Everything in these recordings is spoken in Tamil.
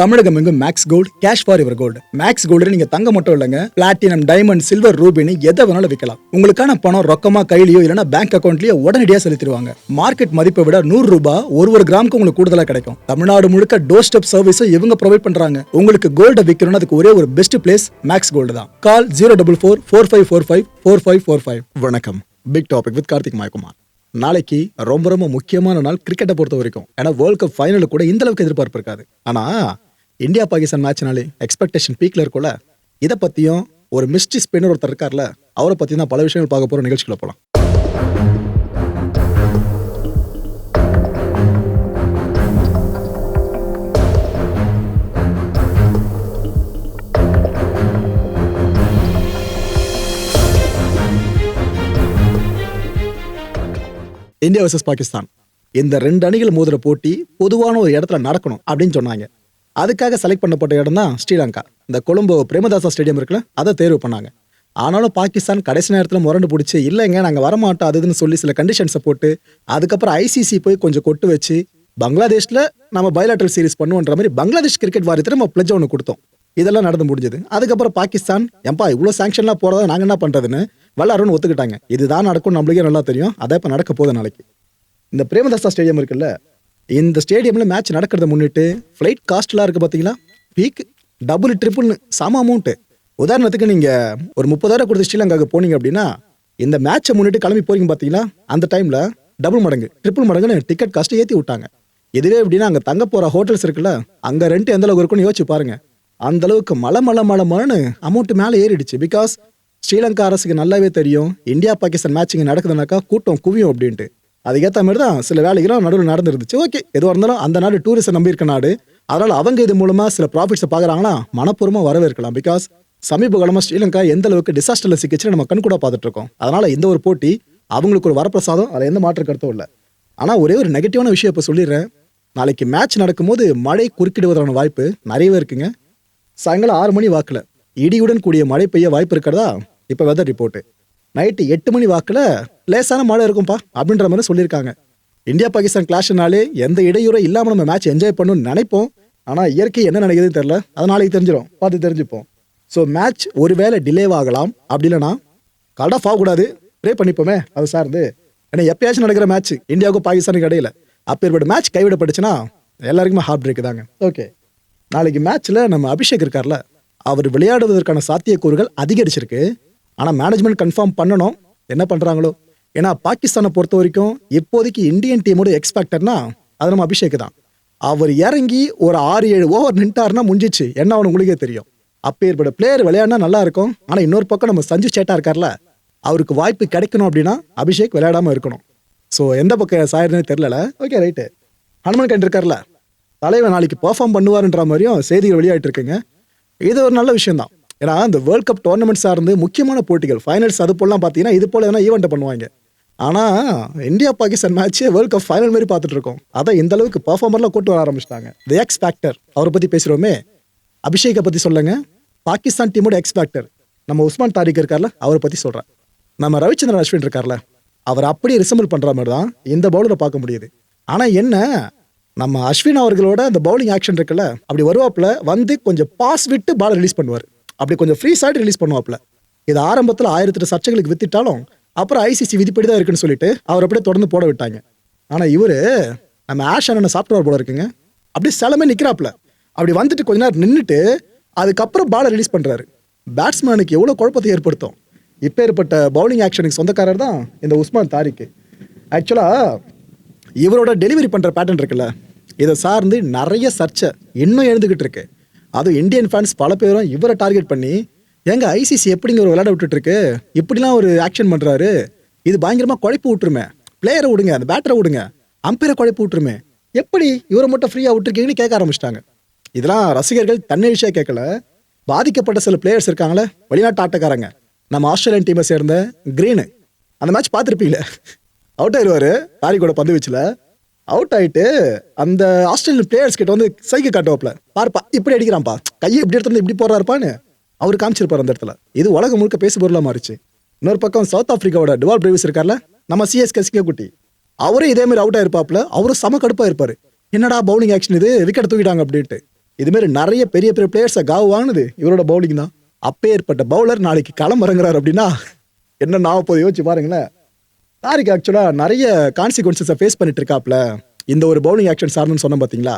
தமிழகம் எங்கும் மேக்ஸ் கோல்டு கேஷ் ஃபார் இவர் கோல்டு மேக்ஸ் கோல்டு நீங்க தங்க மட்டும் இல்லைங்க. பிளாட்டினம் டைமண்ட் சில்வர் ரூபினி எதை வேணாலும் விற்கலாம் உங்களுக்கான பணம் ரொக்கமா கையிலயோ இல்லைன்னா பேங்க் அக்கௌண்ட்லயோ உடனடியாக செலுத்திடுவாங்க. மார்க்கெட் மதிப்பை விட நூறு ரூபாய் ஒரு ஒரு கிராமுக்கு உங்களுக்கு கூடுதலா கிடைக்கும். தமிழ்நாடு முழுக்க டோர் ஸ்டெப் சர்வீஸும் இவங்க ப்ரொவைட் பண்றாங்க. உங்களுக்கு கோல்ட விற்கணும்னு அதுக்கு ஒரே ஒரு பெஸ்ட் பிளேஸ் மேக்ஸ் கோல்டு தான். Call zero double four four five four five four five four five வணக்கம். Big topic with Karthik Mayakumar. நாளைக்கு ரொம்ப ரொம்ப முக்கியமான நாள் கிரிக்கெட்டை பொறுத்த வரைக்கும் ஏன்னா வேர்ல்ட் கப் ஃபைனல் கூட இந்த அளவுக்கு எதிர்பார்ப்பு இருக்காது. ஆனா இந்தியா பாகிஸ்தான் மேட்ச்னாலே எக்ஸ்பெக்டேஷன் பீக்ல இருக்கும்ல இதை பத்தியும் ஒரு மிஸ்டி ஸ்பின்னர் ஒருத்தர் இருக்கார்ல அவரை பத்தி தான் பல விஷயங்கள் பார்க்க போற நிகழ்ச்சிக்குள்ள போலாம். India versus Pakistan. இந்த ரெண்டு அணிகள் மோதுற போட்டி பொதுவான ஒரு இடத்துல நடக்கணும் அப்படின்னு சொன்னாங்க. அதுக்காக செலக்ட் பண்ணப்பட்ட இடம் தான் ஸ்ரீலங்கா. இந்த கொழும்பு பிரேமதாசா ஸ்டேடியம் இருக்குல்ல அதை தேர்வு பண்ணாங்க. ஆனாலும் பாகிஸ்தான் கடைசி நேரத்தில் முரண்டு பிடிச்சி இல்லைங்க நாங்கள் வரமாட்டோம் அதுன்னு சொல்லி சில கண்டிஷன்ஸை போட்டு அதுக்கப்புறம் ஐசிசி போய் கொஞ்சம் கொட்டு வச்சு பங்களாதேஷில் நம்ம பைலாட்டல் சீரிஸ் பண்ணுவோன்ற மாதிரி பங்களாதேஷ் கிரிக்கெட் வாரியத்தில் நம்ம பிளஜ் ஒன்று கொடுத்தோம். இதெல்லாம் நடந்து முடிஞ்சது. அதுக்கப்புறம் பாகிஸ்தான் எம்பா இவ்வளோ சாங்ஷன்லாம் போகிறத நாங்கள் என்ன பண்ணுறதுன்னு வல்லாருன்னு ஒத்துக்கிட்டாங்க. இதுதான் நடக்கும் நம்மளுக்கே நல்லா தெரியும். அதை இப்போ நடக்க போகுது நாளைக்கு. இந்த பிரேமதாசா ஸ்டேடியம் இருக்குல்ல இந்த ஸ்டேடியமில் மேட்ச் நடக்கிறத முன்னிட்டு ஃப்ளைட் காஸ்ட்லாம் இருக்குது பார்த்தீங்களா பீக் டபுள் ட்ரிப்புன்னு சம அமௌண்ட்டு உதாரணத்துக்கு நீங்கள் ஒரு முப்பதாயிரம் கொடுத்து ஸ்ரீலங்காவுக்கு போனீங்க அப்படின்னா இந்த மேட்சை முன்னிட்டு கிளம்பி போறீங்க பார்த்தீங்களா அந்த டைமில் டபுள் மடங்கு ட்ரிபிள் மடங்குன்னு டிக்கெட் காஸ்ட்டை ஏற்றி விட்டாங்க. இதுவே எப்படின்னா அங்கே தங்க போகிற ஹோட்டல்ஸ் இருக்குல்ல அங்கே ரெண்ட் எந்த அளவுக்கு இருக்குன்னு யோசிச்சு பாருங்க. அந்த அளவுக்கு மலை மலை மலை மழைன்னு அமௌண்ட் மேலே ஏறிடுச்சு. பிகாஸ் ஸ்ரீலங்கா அரசுக்கு நல்லாவே தெரியும் இந்தியா பாகிஸ்தான் மேட்ச் இங்கே நடக்குதுனாக்கா கூட்டம் குவியும் அப்படின்ட்டு. அதுக்கேற்ற மாதிரி தான் சில வேலைகளும் நடுவில் நடந்துருந்துச்சு. ஓகே எதுவாக இருந்தாலும் அந்த நாடு டூரிஸ்ட் நம்பியிருக்க நாடு. அதனால் அவங்க இது மூலமாக சில ப்ராஃபிட்ஸை பார்க்குறாங்கன்னா மனப்பூர்வமாக வரவேற்கலாம். பிகாஸ் சமீப காலமாக ஸ்ரீலங்கா எந்த அளவுக்கு டிசாஸ்டரில் சிக்கிச்சுன்னு நம்ம கண் கூட பார்த்துட்டு இருக்கோம் அதனால் இந்த ஒரு போட்டி அவங்களுக்கு ஒரு வரப்பிரசாதம் அதில் எந்த மாற்று கருத்தும் இல்லை. ஆனால் ஒரே ஒரு நெகட்டிவான விஷயம் இப்போ சொல்லிடுறேன். நாளைக்கு மேட்ச் நடக்கும்போது மழை குறுக்கிடுவதற்கான வாய்ப்பு நிறையவே இருக்குங்க. சாயங்காலம் ஆறு மணி வாக்கில் இடியுடன் கூடிய மழை பெய்ய வாய்ப்பு இருக்கிறதா? இப்போ வெதர் ரிப்போர்ட்டு நைட்டு எட்டு மணி வாக்கில் லேசான மழை இருக்கும்பா அப்படின்ற மாதிரி சொல்லியிருக்காங்க. இந்தியா பாகிஸ்தான் கிளாஷ்னாலே எந்த இடையூறும் இல்லாமல் நம்ம மேட்ச் என்ஜாய் பண்ணணும்னு நினைப்போம். ஆனால் இயற்கை என்ன நினைக்கிறதுன்னு தெரில அது நாளைக்கு தெரிஞ்சிடும் பார்த்து தெரிஞ்சுப்போம். ஸோ மேட்ச் ஒருவேளை டிலே ஆகலாம் அப்படி இல்லைனா கட் ஆஃப் ஆகக்கூடாது. ப்ரே பண்ணிப்போமே அது சார்ந்து ஏன்னா எப்பயாச்சும் நடக்கிற மேட்ச் இந்தியாவுக்கும் பாகிஸ்தானுக்கு இடையில. அப்பேற்பட்ட மேட்ச் கைவிடப்பட்டுச்சுன்னா எல்லாருக்குமே ஹார்ட் பிரேக் தாங்க. ஓகே நாளைக்கு மேட்ச்சில் நம்ம அபிஷேக் இருக்கார்ல அவர் விளையாடுவதற்கான சாத்தியக்கூறுகள் அதிகரிச்சிருக்கு. ஆனால் மேனேஜ்மெண்ட் கன்ஃபார்ம் பண்ணணும். என்ன பண்ணுறாங்களோ ஏன்னா பாகிஸ்தானை பொறுத்த வரைக்கும் இப்போதைக்கு இந்தியன் டீமோட எக்ஸ்பெக்டர்னா அது நம்ம அபிஷேக் தான் அவர் இறங்கி ஒரு ஆறு ஏழு ஓவர் நின்ட்டார்னா முடிஞ்சிச்சு. என்ன அவனு உங்களுக்கே தெரியும். அப்பேற்பட்ட பிளேயர் விளையாடினா நல்லா இருக்கும். ஆனால் இன்னொரு பக்கம் நம்ம சஞ்சு சேட்டா இருக்கார்ல அவருக்கு வாய்ப்பு கிடைக்கணும் அப்படின்னா அபிஷேக் விளையாடாமல் இருக்கணும். ஸோ எந்த பக்கம் சாயிருந்தே தெரியல ஓகே ரைட்டு ஹனுமன் கண்டு இருக்கார்ல தலைவன் நாளைக்கு பெர்ஃபார்ம் பண்ணுவாருன்ற மாதிரியும் செய்திகள் வெளியாகிட்டு இருக்குங்க. இது ஒரு நல்ல விஷயம் தான் ஏன்னா அந்த வேர்ல்ட் கப் டோர்னமெண்ட் சார்ந்து முக்கியமான போட்டிகள் ஃபைனல்ஸ் அது போலாம் பார்த்தீங்கன்னா இது போல் எதனா ஈவெண்ட் பண்ணுவாங்க. ஆனால் India Pakistan match world cup final மாதிரி பார்த்துட்டு இருக்கோம். அதை இந்த அளவுக்கு பர்ஃபார்மர்லாம் கூட்டு வர ஆரம்பிச்சிட்டாங்க. தி எக்ஸ் ஃபேக்டர் அவரை பற்றி பேசுகிறோமே அபிஷேக்கை பற்றி சொல்லுங்க. பாகிஸ்தான் டீமோட எக்ஸ் ஃபேக்டர் நம்ம உஸ்மான் தாரிக் இருக்கார்ல அவரை பற்றி சொல்கிறேன் நம்ம ரவிச்சந்திரன் அஸ்வின் இருக்கார்ல அவர் அப்படியே ரிசம்பிள் பண்ணுற மாதிரி தான் இந்த பவுலரை பார்க்க முடியுது. ஆனால் என்ன? நம்ம அஸ்வின் அவர்களோட அந்த பவுலிங் ஆக்ஷன் இருக்குல்ல அப்படி வருவாப்புல வந்து கொஞ்சம் பாஸ் விட்டு பால் ரிலீஸ் பண்ணுவார். அப்படி கொஞ்சம் ஃப்ரீ சைடு ரிலீஸ் பண்ணுவாப்ல இது ஆரம்பத்தில் ஆயிரத்தெட்டு சர்ச்சைகளுக்கு வித்திட்டாலும் அப்புறம் ஐசிசி விதிப்படி தான் இருக்குன்னு சொல்லிட்டு அவர் அப்படியே தொடர்ந்து போட விட்டாங்க. ஆனால் இவர் நம்ம ஆஷ் அண்ணனை சாஃப்ட்வேர் போல இருக்குங்க. அப்படியே சிலமே நிற்கிறாப்புல அப்படி வந்துட்டு கொஞ்ச நேரம் நின்றுட்டு அதுக்கப்புறம் பாலை ரிலீஸ் பண்ணுறாரு பேட்ஸ்மேனுக்கு எவ்வளோ குழப்பத்தை ஏற்படுத்தும். இப்போ ஏற்பட்ட பவுலிங் ஆக்ஷனுக்கு சொந்தக்காரர் தான் இந்த உஸ்மான் தாரிக்கு. ஆக்சுவலாக இவரோட டெலிவரி பண்ணுற பேட்டர்ன் இருக்குல்ல. இதை சார்ந்து நிறைய சர்ச்சை இன்னும் எழுந்துக்கிட்டு இருக்கு. அதுவும் இந்தியன் ஃபேன்ஸ் பல பேரும் இவரை டார்கெட் பண்ணி எங்க ஐசிசி எப்படிங்க ஒரு விளையாட விட்டுட்டு இருக்கு இப்படிலாம் ஒரு ஆக்ஷன் பண்றாரு. இது பயங்கரமா குழப்பி விட்டுருமே. பிளேயரை விடுங்க அந்த பேட்டரை விடுங்க. அம்பையரை குழப்பி விட்டுருமே. எப்படி இவரை மட்டும் ஃப்ரீயா விட்டுருக்கீங்கன்னு கேட்க ஆரம்பிச்சிட்டாங்க. இதெல்லாம் ரசிகர்கள் தன்னெழுச்சியா கேட்கல. பாதிக்கப்பட்ட சில பிளேயர்ஸ் இருக்காங்களே வெளிநாட்டு ஆட்டக்காரங்க. நம்ம ஆஸ்திரேலியன் டீமை சேர்ந்த கிரீனு அந்த மேட்ச் பார்த்துருப்பீங்களே? அவுட் ஆயிடுவாரு. தாரி கூட பந்து வச்சுல. அவுட் ஆயிட்டு அந்த ஆஸ்திரேலியன் பிளேயர்ஸ் கிட்ட வந்து சைக்கிள் காட்டுவாப்ல பார்ப்பா இப்படி அடிக்கிறான்ப்பா. கையை இப்படி எடுத்து இப்படி போடுறாருப்பான்னு அவர் காமிச்சிருப்பார் அந்த இடத்துல. இது உலகம் முழுக்க பேசு பொருளா மாறிச்சு. இன்னொரு பக்கம் சவுத் ஆஃப்ரிக்காவோட டுவால் பிரேவிஸ் இருக்கார்ல நம்ம சிஎஸ்கே சிங்கக்குட்டி. அவரே இதே மாதிரி அவுட் ஆயிருப்பாப்ல அவரும் சம கடுப்பா இருப்பாரு. என்னடா பவுலிங் ஆக்ஷன் இது? விக்கெட் தூக்கிட்டாங்க அப்படின்ட்டு. இது மாதிரி நிறைய பெரிய பெரிய பிளேயர்ஸை காவு வாங்கினது இவரோட பவுலிங் தான். அப்பே ஏற்பட்ட பவுலர் நாளைக்கு களம் இறங்குறாரு அப்படின்னா என்ன நான் போய் யோசிச்சு பாருங்களேன். தாரிக் ஆக்சுவலாக நிறைய கான்சிக்வன்சஸை ஃபேஸ் பண்ணிட்டு இருக்காப்ல. இந்த ஒரு பவுலிங் ஆக்ஷன் சார்னு சொன்னோம் பார்த்தீங்களா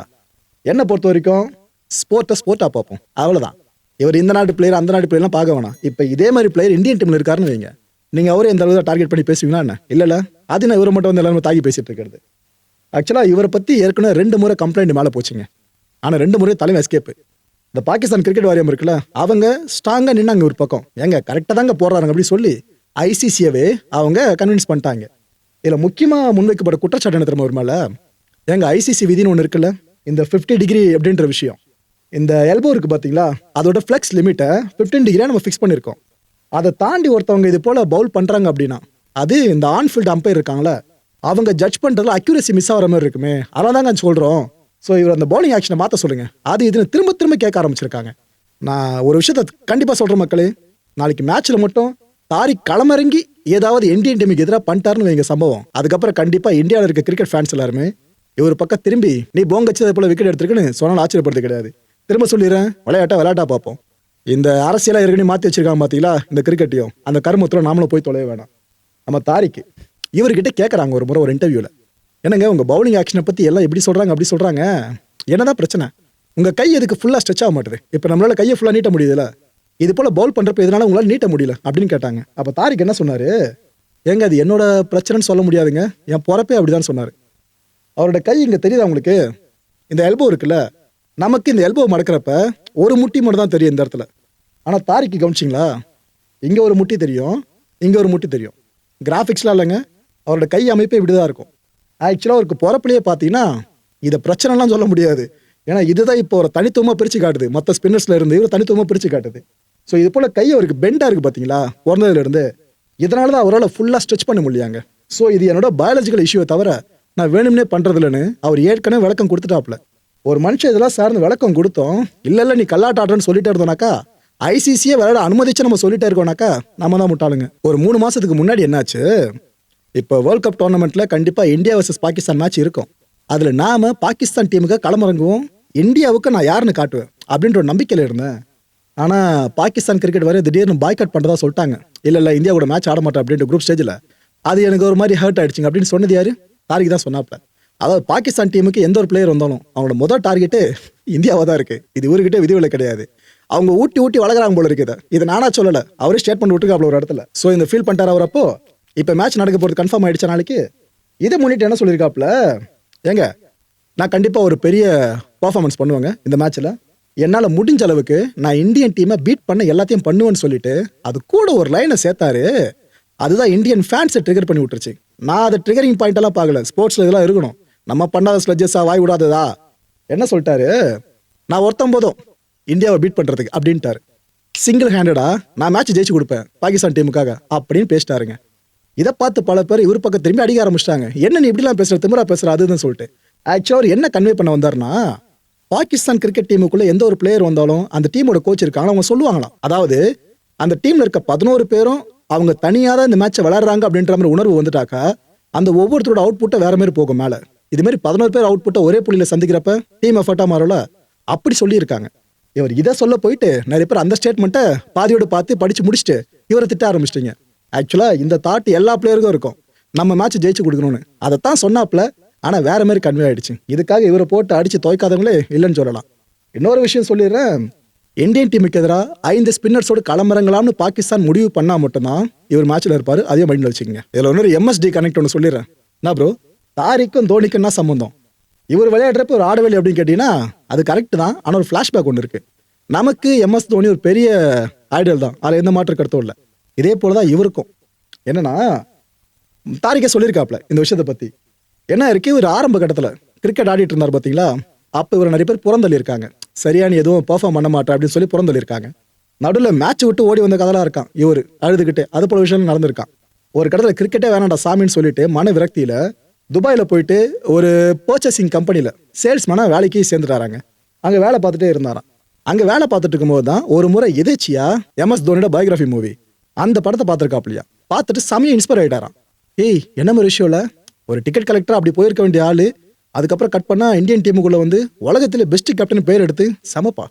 என்னை பொறுத்த வரைக்கும் ஸ்போர்ட்டை ஸ்போர்ட்டாக பார்ப்போம். அவ்வளோதான் இவர் இந்த நாட்டு பிளேயர் அந்த நாட்டு பிளேயர்லாம் பார்க்க வேணாம். இப்போ இதே மாதிரி பிளேயர் இந்தியன் டீமில் இருக்காருன்னு வைங்க. நீங்கள் அவரே எந்த அளவுக்கு டார்கெட் பண்ணி பேசுவீங்களா என்ன? இல்லைல்ல அது நான் இவரை மட்டும் வந்து எல்லாருமே தாக்கி பேசிட்டு இருக்கிறது. ஆக்சுவலாக இவரை பற்றி ஏற்கனவே ரெண்டு முறை கம்ப்ளைண்ட் மேலே போச்சுங்க. ஆனால் ரெண்டு முறை தலைமை எஸ்கேப்பு இந்த பாகிஸ்தான் கிரிக்கெட் வாரியம் இருக்குல்ல அவங்க ஸ்ட்ராங்காக நின்னாங்க ஒரு பக்கம். எங்க கரெக்டாக தாங்க போடுறாங்க அப்படி சொல்லி ஐசிசியவே அவங்க கன்வின்ஸ் பண்ணிட்டாங்க. இதில் முக்கியமாக முன்வைக்கப்பட்ட குற்றச்சாட்டு என்ன ஒரு மேலே எங்கள் ஐசிசி விதின்னு ஒன்று இருக்குல்ல? இந்த ஃபிஃப்டி டிகிரி அப்படின்ற விஷயம். இந்த எல்போ இருக்குது பார்த்தீங்களா அதோட ஃப்ளெக்ஸ் லிமிட்டை ஃபிஃப்டீன் டிகிரியாக நம்ம ஃபிக்ஸ் பண்ணியிருக்கோம் அதை தாண்டி ஒருத்தவங்க இது போல் பவுல் பண்ணுறாங்க அப்படின்னா அது இந்த ஆன்ஃபீல்டு அம்பையர் இருக்காங்களே அவங்க ஜட்ஜ் பண்ணுறதுல அக்யூரசி மிஸ் ஆகிற மாதிரி இருக்குமே. அதெல்லாம் தாங்க சொல்கிறோம் ஸோ இவர் அந்த பவுலிங் ஆக்ஷனை மாற்ற சொல்லுங்கள் அது இதுன்னு திரும்ப திரும்ப கேட்க ஆரம்பிச்சிருக்காங்க. நான் ஒரு விஷயத்த கண்டிப்பாக சொல்கிறேன் மக்களே. நாளைக்கு மேட்ச்சில் மட்டும் தாரிக் களமிறங்கி ஏதாவது இந்தியன் டீமுக்கு எதிராக பண்ணிட்டாருன்னு வைங்க சம்பவம். அதுக்கப்புறம் கண்டிப்பாக இந்தியாவில் இருக்க கிரிக்கெட் ஃபேன்ஸ் எல்லாருமே இவர் பக்கம் திரும்பி நீ போங்க வச்சு போல விக்கெட் எடுத்துருக்குன்னு சொன்னால் ஆச்சரியப்படுறது கிடையாது. திரும்ப சொல்லிடுறேன். விளையாட்டா விளையாட்டா பார்ப்போம். இந்த அரசியலாக ஏற்கனவே மாற்றி வச்சிருக்காங்க பார்த்தீங்களா இந்த கிரிக்கெட்டையும் அந்த கருமத்தில் நாமளும் போய் தொலைய வேணாம். நம்ம தாரிக்கு இவர்கிட்ட கேட்குறாங்க ஒரு முறை ஒரு இன்டர்வியூவில் என்னங்க உங்கள் பவுலிங் ஆக்ஷனை பற்றி எல்லாம் எப்படி சொல்கிறாங்க அப்படி சொல்கிறாங்க என்னதான் பிரச்சனை? உங்கள் கை எதுக்கு ஃபுல்லாக ஸ்ட்ரெச் ஆக மாட்டேது? இப்போ நம்மளால் கையை ஃபுல்லாக நீட்ட முடியுதுல்ல இது போல் பவுல் பண்ணுறப்ப இதனால உங்களால் நீட்ட முடியல அப்படின்னு கேட்டாங்க. அப்போ தாரிக் என்ன சொன்னார்? ஏங்க அது என்னோட பிரச்சனைன்னு சொல்ல முடியாதுங்க. என் பொறப்பே அப்படிதான் சொன்னார். அவரோட கை இங்கே தெரியுதா உங்களுக்கு? இந்த எல்போ இருக்குல்ல நமக்கு இந்த எல்போ மடக்கிறப்ப ஒரு முட்டி மட்டும் தான் தெரியும் இந்த இடத்துல. ஆனால் தாரிக்கு கவனிச்சிங்களா? இங்கே ஒரு முட்டி தெரியும் இங்கே ஒரு முட்டி தெரியும். கிராஃபிக்ஸ்லாம் இல்லைங்க. அவரோட கை அமைப்பே இப்படி தான் இருக்கும் ஆக்சுவலாக அவருக்கு பிறப்புலையே பார்த்தீங்கன்னா இதை பிரச்சனைலாம் சொல்ல முடியாது. ஏன்னா இதுதான் இப்போ ஒரு தனித்துவமாக பிரித்து காட்டுது. மற்ற ஸ்பின்னர்ஸில் இருந்து இவர் தனித்துவமாக பிரித்து காட்டுது. ஸோ இது போல் கை அவருக்கு பெண்டாக இருக்குது பார்த்தீங்களா பிறந்ததுலேருந்து இதனால தான் அவரால் ஃபுல்லாக ஸ்ட்ரெச் பண்ண முடியாங்க ஸோ இது என்னோட பயாலஜிக்கல் இஷ்யூவை தவிர நான் வேணும்னே பண்ணுறதில்லன்னு அவர் ஏற்கனவே விளக்கம் கொடுத்துட்டாப்ல ஒரு மனுஷன் இதெல்லாம் சார்ந்து விளக்கம் கொடுத்தோம். இல்லை இல்லை நீ கல்லாட்ட ஆடுறன்னு சொல்லிட்டே இருந்தோனாக்கா ஐசிசியே விளையாட அனுமதிச்சு நம்ம சொல்லிட்டே இருக்கோம்னாக்கா நம்ம தான் முட்டாளுங்க. ஒரு மூணு மாதத்துக்கு முன்னாடி என்னாச்சு? இப்போ வேர்ல்ட் கப் டோர்னமெண்ட்டில் கண்டிப்பாக இந்தியா வர்சஸ் பாகிஸ்தான் மேட்ச் இருக்கும். அதில் நாம் பாகிஸ்தான் டீமுக்கு களமிறங்குவோம். இந்தியாவுக்கு நான் யாருன்னு காட்டுவேன். அப்படின்ற ஒரு நம்பிக்கையில் இருந்தேன். ஆனால் பாகிஸ்தான் கிரிக்கெட் வரையும் திடீர்னு பாய்கட் பண்ணுறதா சொல்லிட்டாங்க. இல்லை இல்லை இந்தியா கூட மேட்ச் ஆட மாட்டேன் அப்படின்ற குரூப் ஸ்டேஜில் அது எனக்கு ஒரு மாதிரி ஹர்ட் ஆயிடுச்சுங்க. அப்படின்னு சொன்னது யாரு? தாரிக் தான் சொன்னாப்ல. அதாவது பாகிஸ்தான் டீமுக்கு எந்த ஒரு பிளேயர் வந்தாலும் அவங்களோட முதல் டார்கெட்டு இந்தியாவாக தான் இருக்குது இது ஊருக்கிட்டே விதிவிலை கிடையாது. அவங்க ஊட்டி ஊட்டி வளர்க்குறாங்க போல இருக்குது இது. நானா சொல்லலை. அவரே ஸ்டேட்மெண்ட் விட்டுருக்காப்ல ஒரு இடத்துல. ஸோ இந்த ஃபீல் பண்ணிட்டார் அவர் இப்போ மேட்ச் நடக்க போகிறது கன்ஃபார்ம் ஆயிடுச்சா நாளைக்கு? இதை முன்னிட்டு என்ன சொல்லியிருக்காப்ல? ஏங்க நான் கண்டிப்பாக ஒரு பெரிய பர்ஃபார்மன்ஸ் பண்ணுவேங்க இந்த மேட்ச்சில் என்னால் முடிஞ்ச அளவுக்கு நான் இந்தியன் டீமை பீட் பண்ண எல்லாத்தையும் பண்ணுவேன்னு சொல்லிட்டு அது கூட ஒரு லைனை சேர்த்தாரு. அதுதான் இந்தியன் ஃபேன்ஸை ட்ரிகர் பண்ணி விட்டுருச்சு. நான் அதை ட்ரிகரிங் பாயிண்டெல்லாம் பார்க்கல. ஸ்போர்ட்ஸில் இதெல்லாம் இருக்கணும். நம்ம பண்ணாத ஸ்லெஜஸா வாய் விடாததா? என்ன சொல்லிட்டாரு? நான் ஒருத்தம் போதும். இந்தியாவை பீட் பண்ணுறதுக்கு அப்படின்ட்டாரு. சிங்கிள் ஹேண்டடா நான் மேட்ச் ஜெயிச்சு கொடுப்பேன். பாகிஸ்தான் டீமுக்காக அப்படின்னு பேசிட்டாருங்க. இதை பார்த்து பல பேர் இவர் பக்கம் திரும்பி அடிக்க ஆரம்பிச்சிட்டாங்க. என்ன நீ இப்படிலாம் பேசுகிற திமிரா பேசுகிற அதுன்னு சொல்லிட்டு. ஆக்சுவலாக அவர் என்ன கன்வே பண்ண வந்தாருன்னா பாகிஸ்தான் கிரிக்கெட் டீமுக்குள்ள எந்த ஒரு பிளேயர் வந்தாலும் அந்த டீமோட கோச் இருக்காங்க அவங்க சொல்லுவாங்களாம். அதாவது அந்த டீம்ல இருக்க பதினோரு பேரும் அவங்க தனியாக தான் இந்த மேட்சை விளையாடுறாங்க அப்படின்ற மாதிரி உணர்வு வந்துட்டாக்கா அந்த ஒவ்வொருத்தரோட அவுட்புட்டை வேற மாதிரி போகும் மேலே. இது மாதிரி பதினோரு பேர் அவுட்புட்டை ஒரே புள்ளியில சந்திக்கிறப்ப டீம் எஃபர்ட்டா மாறல அப்படி சொல்லியிருக்காங்க. இவர் இதை சொல்ல போயிட்டு நிறைய பேர் அந்த ஸ்டேட்மெண்ட்டை பாதியோடு பார்த்து படிச்சு முடிச்சுட்டு இவரை திட்ட ஆரம்பிச்சிட்டீங்க. ஆக்சுவலா இந்த தாட் எல்லா பிளேயருக்கும் இருக்கும். நம்ம மேட்ச் ஜெயிச்சு கொடுக்கணும்னு. அதைத்தான் சொன்னாப்ல ஆனால் வேற மாதிரி கன்வே ஆயிடுச்சு. இதுக்காக இவரை போட்டு அடிச்சு துவைக்காதவங்களே இல்லைன்னு சொல்லலாம். இன்னொரு விஷயம் சொல்லிடுறேன். இந்தியன் டீமுக்கு எதிராக ஐந்து ஸ்பின்னர்ஸோடு களமிறங்கலாம்னு பாகிஸ்தான் முடிவு பண்ணால் மட்டும்தான் இவர் மேட்ச்சில் இருப்பார். அதே மைண்டில் வச்சுக்கோங்க. இதில் இன்னொரு எம்எஸ்டி கனெக்ட் ஒன்று சொல்லிடுறேன். என்ன ப்ரோ தாரிக்கும் தோனிக்கும் என்ன சம்பந்தம்? இவர் விளையாடுறப்ப ஒரு ஆடவேலி அப்படின்னு கேட்டிங்கன்னா அது கரெக்ட் தான். ஆனால் ஒரு ஃப்ளாஷ்பேக் ஒன்று இருக்குது நமக்கு எம்எஸ் தோனி ஒரு பெரிய ஐடியல் தான். அதில் எந்த மாற்று கருத்தும் இல்லை. இதே போல தான் இவருக்கும். என்னென்னா தாரிக்கே சொல்லியிருக்காப்ல இந்த விஷயத்தை பற்றி என்ன இருக்கு? இவர் ஆரம்ப கட்டத்தில் கிரிக்கெட் ஆடிட்டு இருந்தார் பார்த்தீங்களா அப்போ இவர் நிறைய பேர் புறந்தள்ளியிருக்காங்க. சரியான எதுவும் பெர்ஃபார்ம் பண்ண மாட்டேன் அப்படின்னு சொல்லி புறந்தள்ளியிருக்காங்க. நடுவில் மேட்ச் விட்டு ஓடி வந்த கதெல்லாம் இருக்கான். இவர் அழுதுகிட்டு அது போல விஷயம் நடந்திருக்கான். ஒரு கடத்தில் கிரிக்கெட்டே வேணாம்டா சாமின்னு சொல்லிட்டு மன விரக்தியில் துபாயில் போயிட்டு ஒரு பர்ச்சேசிங் சேல்ஸ் சேல்ஸ்மேனா வேலைக்கு சேர்ந்துட்டாராங்க. அங்கே வேலை பார்த்துட்டே இருந்தாராம். அங்கே வேலை பார்த்துட்டு இருக்கும்போது தான் ஒரு முறை எதேச்சியா எம்எஸ் தோனியோட பயோகிராஃபி மூவி அந்த படத்தை பார்த்துருக்காப்லையா? பார்த்துட்டு செமையா இன்ஸ்பயர் ஆகிட்டாராம் ஏய் என்ன மாதிரி விஷயம் ஒரு டிக்கெட் கலெக்டர் அப்படி போயிருக்க வேண்டிய ஆளு அதுக்கப்புறம் கட் பண்ணா இந்தியன் டீமுக்குள்ள வந்து உலகத்துல பெஸ்ட் கேப்டன் பேர் எடுத்து சமப்பா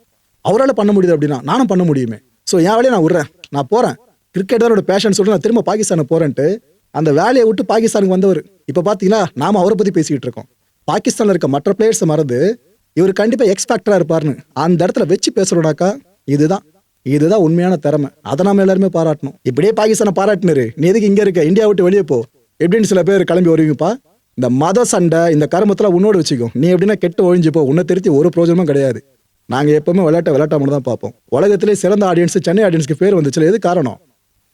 அவரால் பண்ண முடியுது அப்படின்னா நானும் பண்ண முடியுமே. ஸோ என் வேலையை நான் விட்றேன். நான் போறேன். கிரிக்கெட் தான் பேஷன் சொல்லிட்டு நான் திரும்ப பாகிஸ்தானுக்கு போறேன்ட்டு அந்த வேலையை விட்டு பாகிஸ்தானுக்கு வந்தவர். இப்போ பார்த்தீங்கன்னா நாம அவரை பத்தி பேசிக்கிட்டு இருக்கோம். பாகிஸ்தான்ல இருக்க மற்ற பிளேயர்ஸை மறந்து இவர் கண்டிப்பா எக்ஸ்பேக்டரா இருப்பாருன்னு அந்த இடத்துல வச்சு பேசுறோம்னாக்கா இதுதான். இதுதான் உண்மையான திறமை. அதை நாம எல்லாருமே பாராட்டணும். இப்படியே பாகிஸ்தானை பாராட்டினாரு. நீ எதுக்கு இங்க இருக்க? இந்தியா விட்டு வெளியே போ. எப்படின்னு சில பேர் கிளம்பி வருவீங்கப்பா. இந்த மத சண்டை இந்த கருமத்தில் உன்னோடு வச்சுக்கோ. நீ எப்படின்னா கெட்டு ஒழிஞ்சு போ. உன்னை திருத்தி ஒரு பிரோஜனமும் கிடையாது. நாங்கள் எப்பவுமே விளையாட்டை விளையாட்ட மட்டும் தான் பார்ப்போம். உலகத்திலே சிறந்த ஆடியன்ஸ் சென்னை ஆடியன்ஸ்க்கு பேர் வந்துச்சு எது காரணம்?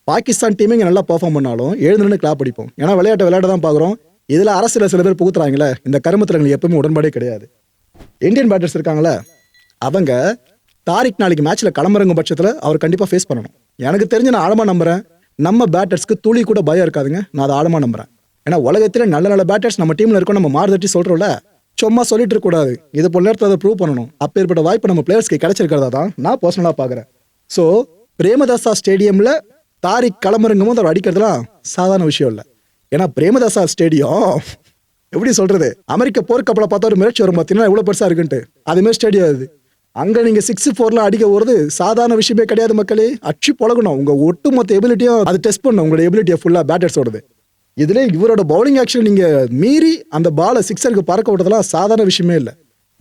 பாகிஸ்தான் டீமே இங்கே நல்லா பர்ஃபார்ம் பண்ணாலும் எழுந்துன்னு கிளாப் அடிப்போம். ஏன்னா விளையாட்டை விளையாட தான் பார்க்குறோம். இதில் அரசியல சில பேர் புகுத்துறாங்களே இந்த கருமத்தில் எங்களுக்கு எப்பவுமே உடன்பாடே கிடையாது. இந்தியன் பேட்டர்ஸ் இருக்காங்களே அவங்க தாரிக் நாளைக்கு மேட்ச்சில் கிளம்புறங்க பட்சத்தில் அவர் கண்டிப்பாக ஃபேஸ் பண்ணணும். எனக்கு தெரிஞ்சு நான் ஆழமாக நம்புறேன். நம்ம பேட்டர்ஸ்க்கு துளி கூட பயம் இருக்காதுங்க. நான் அதை ஆழமாக நம்புறேன். ஏன்னா உலகத்தில் நல்ல நல்ல பேட்டர்ஸ் நம்ம டீம்ல இருக்கோம் நம்ம மாறுதட்டி சொல்றோம்ல சும்மா சொல்லிட்டு இருக்கக்கூடாது இது போல நேரத்தில் அதை ப்ரூவ் பண்ணணும். அப்பேற்பட்ட வாய்ப்பு நம்ம பிளேயர்ஸ்க்கு கிடைச்சிருக்கிறதா தான் நான் பர்சனலாக பார்க்குறேன் ஸோ பிரேமதாசா ஸ்டேடியம்ல தாரிக் களமிறங்கும் போது அவர் அடிக்கிறதுலாம் சாதாரண விஷயம் இல்லை. ஏன்னா பிரேமதாசா ஸ்டேடியம் எப்படி சொல்றது? அமெரிக்க போர்க்கப்பலை பார்த்தா ஒரு மிரட்சி வரும் பார்த்தீங்கன்னா எவ்வளோ பெருசாக இருக்குன்ட்டு. அதுமாதிரி ஸ்டேடியம் அது. அங்கே நீங்கள் சிக்ஸ் ஃபோரில் அடிக்க போகிறது சாதாரண விஷயமே கிடையாது மக்களே. அச்சு பழகணும். உங்கள் ஒட்டுமொத்த எபிலிட்டியும் அது டெஸ்ட் பண்ணணும். உங்களோட எபிலிட்டியை ஃபுல்லா பேட்டர்ஸோடது இதில் இவரோட பவுலிங் ஆக்ஷன் நீங்கள் மீறி அந்த பாலை சிக்ஸருக்கு பறக்க விட்டதெல்லாம் சாதாரண விஷயமே இல்லை.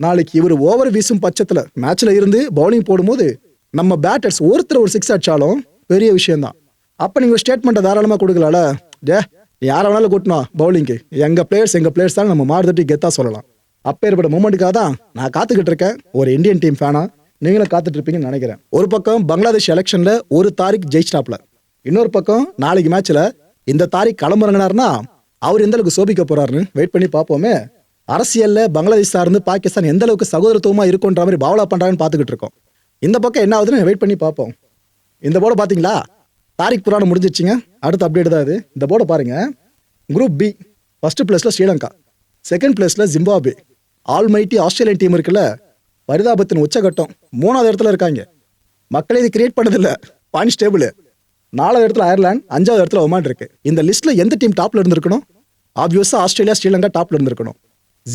நாளைக்கு இவர் ஓவர் வீசும் பட்சத்தில் மேட்ச்சில் இருந்து பவுலிங் போடும்போது நம்ம பேட்டர்ஸ் ஒருத்தர் ஒரு சிக்ஸ் அடிச்சாலும் பெரிய விஷயம்தான். அப்போ நீங்கள் ஸ்டேட்மெண்ட்டை தாராளமாக கொடுக்கலாம்ல? டே யாரை வேணாலும் கூட்டினா பவுலிங்க்கு எங்கள் பிளேயர்ஸ் எங்கள் பிளேயர்ஸ் தான் நம்ம மாறுதட்டி கெத்தா சொல்லலாம். அப்பேற்பட்ட மூமெண்ட்டுக்காக தான் நான் காத்துக்கிட்டு இருக்கேன். ஒரு இந்தியன் டீம் ஃபேனா நீங்களும் காத்துட்டு இருப்பீங்கன்னு நினைக்கிறேன். ஒரு பக்கம் பங்களாதேஷ் எலெக்ஷன்ல ஒரு தாரிக் ஜெயிச்சிட்டாப்ல இன்னொரு பக்கம் நாளைக்கு மேட்ச்ல இந்த தாரிக் களமிறங்கினார்னா அவர் எந்த அளவுக்கு சோபிக்க போறாருன்னு வெயிட் பண்ணி பார்ப்போமே. அரசியல்ல பங்களாதேஷ் சார்ந்து பாகிஸ்தான் எந்த அளவுக்கு சகோதரத்துவமா இருக்குன்ற மாதிரி பாவலா பண்றாங்கன்னு பார்த்துக்கிட்டு இருக்கோம். இந்த பக்கம் என்ன ஆகுதுன்னு வெயிட் பண்ணி பார்ப்போம். இந்த போர்டை பார்த்தீங்களா தாரிக் புராணம் முடிஞ்சிச்சுங்க அடுத்த அப்டேட் தான் இது. இந்த போர்டை பாருங்க. குரூப் பி ஃபர்ஸ்ட் பிளேஸில் ஸ்ரீலங்கா. செகண்ட் பிளேஸில் ஜிம்பாபே ஆல்மைட்டி ஆஸ்திரேலியன் டீம் இருக்குல்ல? பரிதாபத்தின் உச்சகட்டம் மூணாவது இடத்துல இருக்காங்க. மக்களே இது கிரியேட் பண்ணதில்ல. பாயிண்ட்ஸ் டேபிள் நாலாவது இடத்துல அயர்லாந்து அஞ்சாவது இடத்துல ஒமான் இருக்கு. இந்த லிஸ்ட்ல எந்த டீம் டாப்ல இருந்திருக்கணும்? ஆப்வியஸா ஆஸ்திரேலியா ஸ்ரீலங்கா டாப்ல இருந்திருக்கணும்.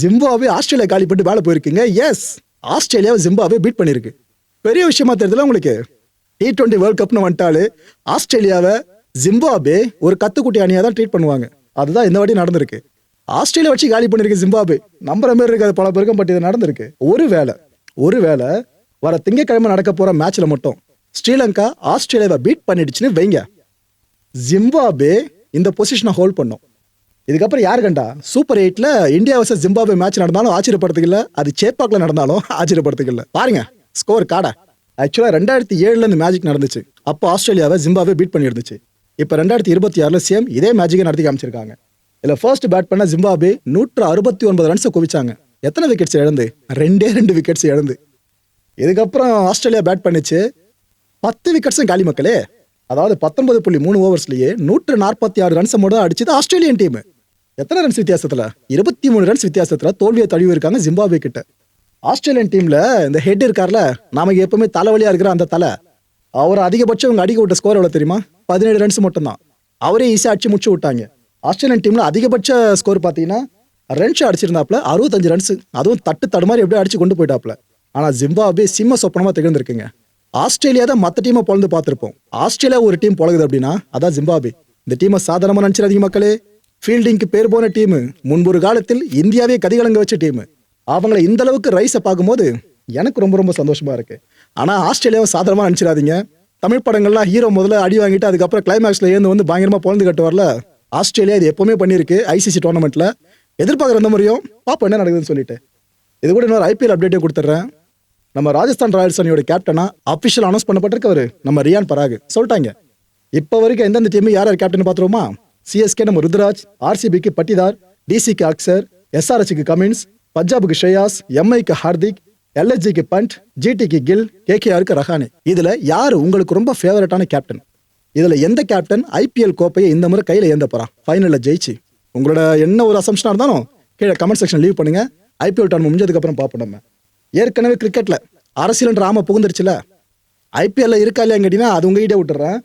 ஜிம்பாவே ஆஸ்திரேலியா காலி பண்ணிட்டு மேலே போயிருக்கீங்க? எஸ் ஆஸ்திரேலியாவை ஜிம்பாவே பீட் பண்ணியிருக்கு. பெரிய விஷயமா தெரியல உங்களுக்கு? டி டுவெண்ட்டி வேர்ல்ட் கப்னு வந்துட்டாலே ஆஸ்திரேலியாவை ஜிம்பாபே ஒரு கத்துக்குட்டி அணியாக தான் ட்ரீட் பண்ணுவாங்க. அதுதான் இந்த வாட்டி நடந்திருக்கு. ஆஸ்திரேலியா வச்சு காலி பண்ணிருக்கு ஜிம்பாபே நம்புற மாதிரி இருக்காது பல பேருக்கும் பட் இது நடந்திருக்கு. ஒரு வேளை ஒரு வேளை வர திங்கக்கிழமை நடக்க போற மேட்ச்ல மட்டும் ஸ்ரீலங்கா ஆஸ்திரேலியாவை பீட் பண்ணிடுச்சுன்னு வைங்க. ஜிம்பாபே இந்த பொசிஷனை ஹோல்ட் பண்ணும். இதுக்கப்புறம் யார் கண்டா? சூப்பர் எயிட்ல இந்தியா வர்சஸ் ஜிம்பாபே மேட்ச் நடந்தாலும் ஆச்சரியப்படுத்துக்கல அது சேப்பாக்ல நடந்தாலும் ஆச்சரியப்படுத்துக்கல பாருங்க ஸ்கோர் காடா. ஆக்சுவலாக ரெண்டாயிரத்தி ஏழுல இந்த மேஜிக் நடந்துச்சு. அப்போ ஆஸ்திரேலியாவை ஜிம்பாபே பீட் பண்ணி இருந்துச்சு இப்போ ரெண்டாயிரத்தி இருபத்தி ஆறுல சேம் இதே மேஜிக்கை நடத்தி காமிச்சிருக்காங்க. இதில் ஃபர்ஸ்ட் பேட் பண்ண ஜிம்பாபே நூற்று அறுபத்தி ஒன்பது ரன்ஸை குவிச்சாங்க. எத்தனை விக்கெட்ஸ் இழந்து? ரெண்டே ரெண்டு விக்கெட்ஸ் இழந்து. இதுக்கப்புறம் ஆஸ்திரேலியா பேட் பண்ணிச்சு. பத்து விக்கெட்ஸும் காலி மக்களே. அதாவது பத்தொன்பது புள்ளி மூணு ஓவர்ஸ்லேயே நூற்று நாற்பத்தி ஆறு ரன்ஸை மட்டும் அடிச்சது ஆஸ்திரேலியன் டீம் எத்தனை ரன்ஸ் வித்தியாசத்தில்? இருபத்தி மூணு ரன்ஸ் வித்தியாசத்தில் தோல்வியை தழுவி இருக்காங்க ஜிம்பாபே கிட்ட. ஆஸ்திரேலியன் டீமில் இந்த ஹெட் இருக்கார்ல நமக்கு எப்பவுமே தலைவலியாக இருக்கிற அந்த தலை. அவர் அதிகபட்சம் இவங்க அடிக்க விட்ட ஸ்கோர் எவ்வளோ தெரியுமா? பதினேழு ரன்ஸ் மட்டும்தான். அவரே ஈஸியாக அடிச்சு முடிச்சு விட்டாங்க. ஆஸ்திரேலியன் டீம்ல அதிகபட்ச ஸ்கோர் பார்த்தீங்கன்னா ரன்ஸ் அடிச்சிருந்தாப்புல அறுபத்தஞ்சு ரன்ஸ் அதுவும் தட்டு தடுமாறி எப்படியோ அடிச்சு கொண்டு போயிட்டாப்புல. ஆனா ஜிம்பாபே சிம்ம சொப்பனமா திகழ்ந்துருக்குங்க. ஆஸ்திரேலியா தான் மற்ற டீமை பொழுது பார்த்துருப்போம். ஆஸ்திரேலியா ஒரு டீம் பழகுது அப்படின்னா அதான் ஜிம்பாபே இந்த டீமை சாதாரணமாக நினச்சிடாதீங்க மக்களே. ஃபீல்டிங்க்கு பேர் போன டீமு முன்பொரு காலத்தில் இந்தியாவே கதிகலங்க வச்ச டீமு அவங்கள இந்த அளவுக்கு ரைஸை பார்க்கும்போது எனக்கு ரொம்ப ரொம்ப சந்தோஷமா இருக்கு. ஆனால் ஆஸ்திரேலியாவை சாதாரணமாக நினச்சிடாதீங்க. தமிழ் படங்கள்லாம் ஹீரோ முதல்ல அடி வாங்கிட்டு அதுக்கப்புறம் கிளைமேக்ஸில் ஏந்து வந்து பயங்கரமாக பொழுது கட்டுவார்ல. ஆஸ்திரேலியா இது எப்பவுமே பண்ணியிருக்கு ஐசிசி டோர்னமெண்ட்டில் எதிர்பார்க்குற எந்த முறையும் பாப்போம் என்ன நடக்குதுன்னு சொல்லிட்டு. இது கூட இன்னொரு ஐபிஎல் அப்டேட்டே கொடுத்துட்றேன். நம்ம ராஜஸ்தான் ராயல்ஸ் அணியோட கேப்டனா அஃபிஷியல் அனௌன்ஸ் பண்ணப்பட்டிருக்கவர் நம்ம ரியான் பராக். சொல்லிட்டாங்க. இப்போ வரைக்கும் எந்தெந்த டீம் யார் யார் கேப்டன் பார்த்துருவோமா? சிஎஸ்கே நம்ம ருத்ராஜ் ஆர்சிபிக்கு பட்டிதார் டிசிக்கு அக்சர் எஸ்ஆர்எஸ்க்கு கமின்ஸ் பஞ்சாபுக்கு ஷேயாஸ் எம்ஐக்கு ஹார்திக் எல்எஸ்ஜிக்கு பண்ட் ஜிடிக்கு கில் கேகேஆருக்கு ரஹானி. இதில் யார் உங்களுக்கு ரொம்ப ஃபேவரட்டான கேப்டன் இதில் எந்த கேப்டன் ஐபிஎல் கோப்பையை இந்த முறை கையில் ஏந்த போகிறான் ஃபைனலில் ஜெயிச்சு. உங்களோட என்ன ஒரு அசம்ஷனாக இருந்தாலும் கீழே கமெண்ட் செக்ஷன் லீவ் பண்ணுங்க. ஐபிஎல் டர்ன் முடிஞ்சதுக்கப்புறம் பார்ப்போம் நம்ம. ஏற்கனவே கிரிக்கெட்டில் அரசியல்ன்ற ராம புகுந்துருச்சுல. ஐபிஎல்ல இருக்கா இல்லையா கேட்டீங்கன்னா அது உங்ககிட்ட விட்டுறேன்.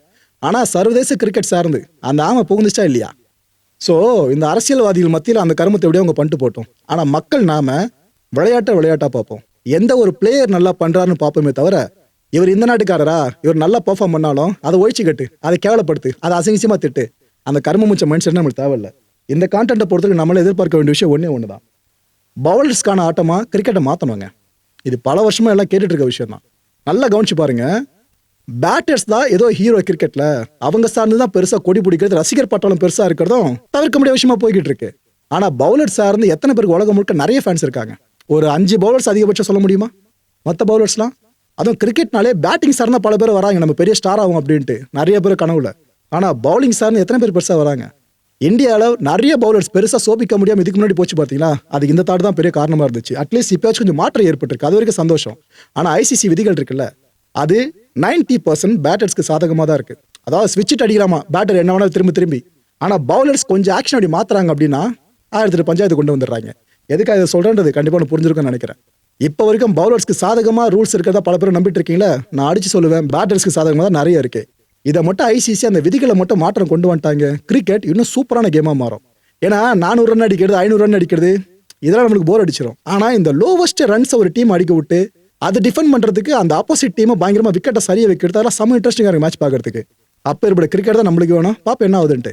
ஆனால் சர்வதேச கிரிக்கெட் சார்ந்து அந்த ஆமை புகுந்துச்சா இல்லையா? ஸோ இந்த அரசியல்வாதிகள் மத்தியில் அந்த கருமத்தை எப்படியோ அவங்க பண்ணிட்டு போட்டோம். ஆனால் மக்கள் நாம விளையாட்டை விளையாட்டாக பார்ப்போம். எந்த ஒரு பிளேயர் நல்லா பண்ணுறாருன்னு பார்ப்போமே தவிர இவர் இந்த நாட்டுக்காரரா? இவர் நல்லா பெர்ஃபார்ம் பண்ணாலும் அதை ஒழிச்சு கட்டு அதை கேவலப்படுத்து அதை அசிங்கசியமா திட்டு. அந்த கர்ம முச்ச மைண்ட் நம்மளுக்கு தேவையில்ல. இந்த கான்டென்ட்டை பொறுத்தவரைக்கும் நம்மள எதிர்பார்க்க வேண்டிய விஷயம் ஒன்றே ஒன்று தான் பவுலர்ஸ்க்கான ஆட்டமா கிரிக்கெட்டை மாற்றணுங்க இது பல வருஷமா எல்லாம் கேட்டுட்டு இருக்க விஷயம் தான் நல்லா கவனிச்சு பாருங்க. பேட்டர்ஸ் தான் ஏதோ ஹீரோ கிரிக்கெட்ல அவங்க சார்ந்து தான் பெருசா கொடி பிடிக்கிறது ரசிகர் பட்டாளம் பெருசா இருக்கிறதும் தவிர்க்க முடிய விஷயமா போய்கிட்டு இருக்கு ஆனா பவுலர் சார்ந்து எத்தனை பேருக்கு உலகம் முழுக்க நிறைய ஃபேன்ஸ் இருக்காங்க. ஒரு அஞ்சு பவுலர்ஸ் அதிகபட்சம் சொல்ல முடியுமா? மற்ற பவுலர்ஸ்லாம் அதுவும் கிரிக்கெட்னாலே பேட்டிங் சார்ந்த பல பேர் வராங்க. நம்ம பெரிய ஸ்டார் ஆகும் அப்படின்ட்டு. நிறைய பேர் கனவுல. ஆனால் பவுலிங் சார்ந்து எத்தனை பேர் பெருசாக வராங்க? இந்தியாவில் நிறைய பவுலர்ஸ் பெருசாக சோபிக்க முடியாமல் இதுக்கு முன்னாடி போச்சு பார்த்தீங்களா? அது இந்த தாட் தான் பெரிய காரணமாக இருந்துச்சு. அட்லீஸ்ட் இப்போயாச்சும் கொஞ்சம் மாற்றம் ஏற்பட்டிருக்கு. அது வரைக்கும் சந்தோஷம். ஆனால் ஐசிசி விதிகள் இருக்குல்ல. அது 90% பர்சன்ட் பேட்டர்ஸ்க்கு சாதகமாக தான் இருக்குது அதாவது ஸ்விட்ச் அடிக்கலாமா? பேட்டர் என்ன வேணாலும் திரும்ப திரும்பி. ஆனால் பவுலர்ஸ் கொஞ்சம் ஆக்ஷன் அப்படி மாற்றுறாங்க அப்படின்னா ஆயிரத்தி பஞ்சாயத்து கொண்டு வந்துடுறாங்க. எதுக்கு அதை சொல்றேன்றது கண்டிப்பாக நான் புரிஞ்சிருக்கும்னு நினைக்கிறேன். இப்போ வரைக்கும் பவுலர்ஸ்க்கு சாதகமாக ரூல்ஸ் இருக்கிறதா பல பேர் நம்பிட்டு இருக்கீங்களா நான் அடிச்சு சொல்லுவேன் பேட்டர்ஸ்க்கு சாதகமாக தான் நிறைய இருக்கு. இதை மட்டும் ஐசிசி அந்த விதிகளை மட்டும் மாற்றம் கொண்டு வந்துட்டாங்க. கிரிக்கெட் இன்னும் சூப்பரான கேமாக மாறும். ஏன்னா நானூறு ரன் அடிக்கிறது ஐநூறு ரன் அடிக்கிறது இதெல்லாம் நம்மளுக்கு போர் அடிச்சிடும் ஆனால் இந்த லோவஸ்ட் ரன்ஸை ஒரு டீம் அடிக்க விட்டு அதை டிஃபெண்ட் பண்ணுறதுக்கு அந்த ஆப்போசிட் டீமை பயங்கரமாக விக்கெட்டை சரியாக வைக்கிறது அதெல்லாம் செம்ம இன்ட்ரெஸ்டிங்காக இருக்குது மேட்ச் பார்க்கறதுக்கு. அப்போ இப்படி கிரிக்கெட் தான் நம்மளுக்கு வேணும். பாப்ப என்ன ஆகுதுன்ட்டு.